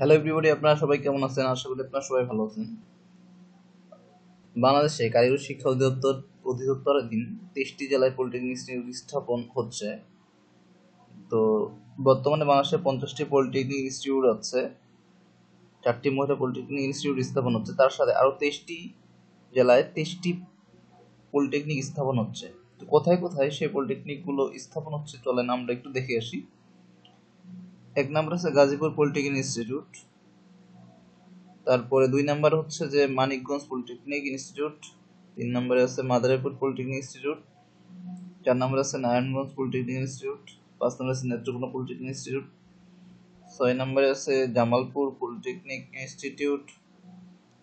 Hello everybody আপনারা সবাই কেমন আছেন? আশা করি আপনারা সবাই ভালো আছেন। বাংলাদেশে কারিগরি শিক্ষা অধিদপ্তর অধিদপ্তর দিন তেইশটি জেলায় পলিটেকনিক ইনস্টিটিউট স্থাপন হচ্ছে। তো বর্তমানে বাংলাদেশে পঞ্চাশটি পলিটেকনিক ইনস্টিটিউট আছে। চারটি মহিলা পলিটেকনিক ইনস্টিটিউট স্থাপন হচ্ছে। তার সাথে আরও তেইশটি জেলায় তেইশটি পলিটেকনিক স্থাপন হচ্ছে। তো কোথায় কোথায় সেই পলিটেকনিকগুলো স্থাপন হচ্ছে চলেন আমরা একটু দেখে আসি। এক নম্বর আছে গাজীপুর পলিটেকনিক ইনস্টিটিউট। তারপরে দুই নাম্বার হচ্ছে যে মানিকগঞ্জ পলিটেকনিক ইনস্টিটিউট। তিন নম্বরে আছে মাদারীপুর পলিটেকনিক ইনস্টিটিউট। চার নম্বরে আছে নারায়ণগঞ্জ পলিটেকনিক ইনস্টিটিউট। পাঁচ নম্বরে আছে নেত্রকোনা পলিটেকনিক ইনস্টিটিউট। ছয় নম্বরে আছে জামালপুর পলিটেকনিক ইনস্টিটিউট।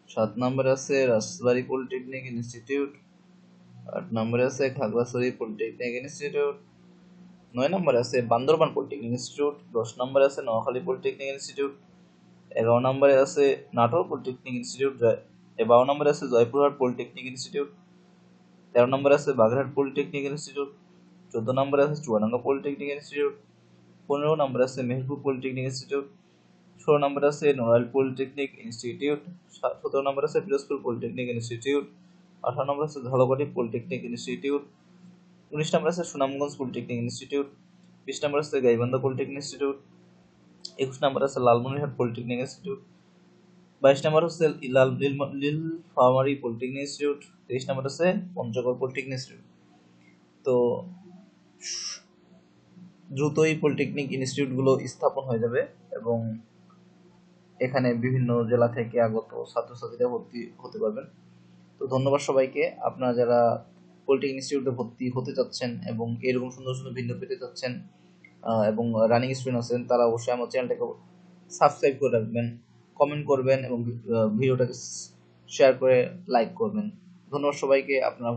সাত নম্বরে আছে রাজবাড়ী পলিটেকনিক ইনস্টিটিউট। আট নম্বরে আছে খাগড়াছড়ি পলিটেকনিক ইনস্টিটিউট। নয় নম্বরে আছে বান্দরবান পলিটেকনিক ইনস্টিটিউট দশ নম্বরে আছে নোয়াখালী পলিটেকনিক ইনস্টিটিউট এগারো নম্বরে আছে নাটোর পলিটেকনিক ইনস্টিটিউট বারো নম্বরে আছে জয়পুরহাট পলিটেকনিক ইনস্টিটিউট তেরো নম্বরে আছে বাগেরহাট পলিটেকনিক ইনস্টিটিউট চোদ্দ নম্বরে আছে চুয়াডাঙ্গা পলিটেকনিক ইনস্টিটিউট পনেরো নম্বরে আছে মেহেরপুর পলিটেকনিক ইনস্টিটিউট ষোলো নম্বরে আছে নড়াইল পলিটেকনিক ইনস্টিটিউট সতেরো নম্বরে আছে পিরোজপুর পলিটেকনিক ইনস্টিটিউট আঠারো নম্বরে আছে ধলাবাড়ি পলিটেকনিক ইনস্টিটিউট উনিশ নম্বর আছে সুনামগঞ্জ পলিটেকনিক ইনস্টিটিউট, বিশ নম্বর আছে গাইবান্ধা পলিটেকনিক ইনস্টিটিউট, একুশ নম্বর আছে লালমনিরহাট পলিটেকনিক ইনস্টিটিউট, বাইশ নম্বর হচ্ছে লাল ফার্মারি পলিটেকনিক ইনস্টিটিউট, তেইশ নম্বর আছে পঞ্চগড় পলিটেকনিক ইনস্টিটিউট। তো দ্রুতই পলিটেকনিক ইনস্টিটিউটগুলো স্থাপন হয়ে যাবে এবং এখানে বিভিন্ন জেলা থেকে আগত ছাত্রছাত্রীরা ভর্তি হতে পারবেন। তো ধন্যবাদ সবাইকে। আপনারা যারা পলিটেকনিক ইনস্টিটিউটে ভর্তি হতে চাচ্ছেন এবং এরকম সুন্দর সুন্দর ভিন্ন পেতে চাচ্ছেন এবং রানিং স্টুডেন্ট আছেন, তারা অবশ্যই আমার চ্যানেলটাকে সাবস্ক্রাইব করে রাখবেন কমেন্ট করবেন এবং ভিডিওটাকে শেয়ার করে লাইক করবেন। ধন্যবাদ সবাইকে, আপনারা